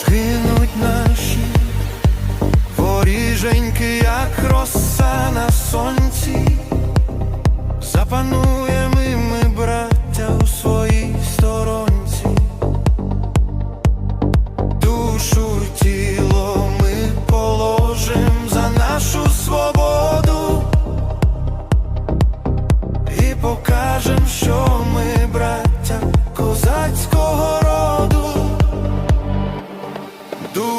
Згинуть наші воріженьки, як роса на сонці. Запануємо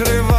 закрив.